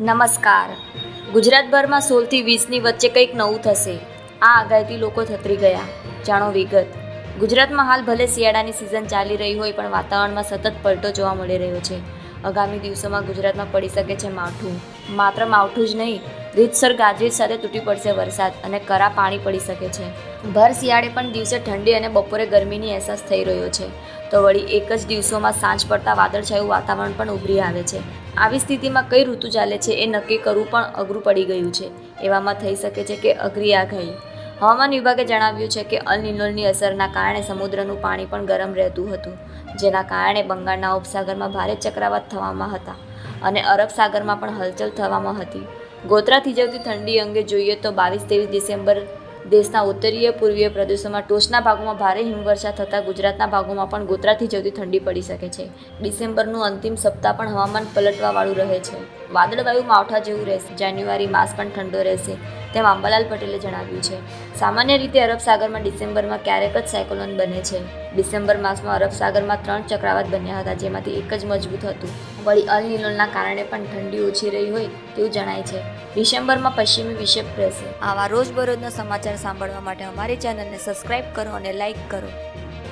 નમસ્કાર. ગુજરાતભરમાં સોળથી વીસની વચ્ચે કંઈક નવું થશે. આ આગાહીથી લોકો થતરી ગયા. જાણો વિગત. ગુજરાતમાં હાલ ભલે શિયાળાની સિઝન ચાલી રહી હોય, પણ વાતાવરણમાં સતત પલટો જોવા મળી રહ્યો છે. આગામી દિવસોમાં ગુજરાતમાં પડી શકે છે માવઠું. માત્ર માવઠું જ નહીં રીતસર ગાજવીજ સાથે તૂટી પડશે વરસાદ અને કરા પાણી પડી શકે છે. ભર શિયાળે પણ દિવસે ઠંડી અને બપોરે ગરમીની અહેસાસ થઈ રહ્યો છે. તો વળી એક જ દિવસોમાં સાંજ પડતા વાદળછાયું વાતાવરણ પણ ઉભરી આવે છે. આવી સ્થિતિમાં કઈ ઋતુ ચાલે છે એ નક્કી કરવું પણ અઘરું પડી ગયું છે. એવામાં થઈ શકે છે કે અઘરી આગાહી. હવામાન વિભાગે જણાવ્યું છે કે અલ નિનોલની અસરના કારણે સમુદ્રનું પાણી પણ ગરમ રહેતું હતું, જેના કારણે બંગાળના ઉપસાગરમાં ભારે ચક્રાવાત થવામાં હતા અને અરબ સાગરમાં પણ હલચલ થવામાં હતી. ગોત્રા થીજવતી ઠંડી અંગે જોઈએ તો બાવીસ ત્રેવીસ ડિસેમ્બર દેશના ઉત્તરીય, પૂર્વીય પ્રદેશોમાં ટોચના ભાગોમાં ભારે હિમવર્ષા થતાં ગુજરાતના ભાગોમાં પણ ગોત્રાથી જવતી ઠંડી પડી શકે છે. ડિસેમ્બરનું અંતિમ સપ્તાહ પણ હવામાન પલટવાવાળું રહે છે. વાદળવાયુ માવઠા જેવું રહેશે. જાન્યુઆરી માસ પણ ઠંડો રહેશે, તેમ અંબાલાલ પટેલે જણાવ્યું છે. સામાન્ય રીતે અરબ સાગરમાં ડિસેમ્બરમાં ક્યારેક જ સાયક્લોન બને છે. ડિસેમ્બર માસમાં અરબ સાગરમાં ત્રણ ચક્રાવાત બન્યા હતા, જેમાંથી એક જ મજબૂત હતું. વળી અલ નિલોલના કારણે પણ ઠંડી ઓછી રહી હોય તેવું જણાય છે. ડિસેમ્બરમાં પશ્ચિમી વિક્ષેપ રહેશે. આવા રોજબરોજના સમાચાર સાંભળવા માટે અમારી ચેનલને સબસ્ક્રાઇબ કરો અને લાઇક કરો.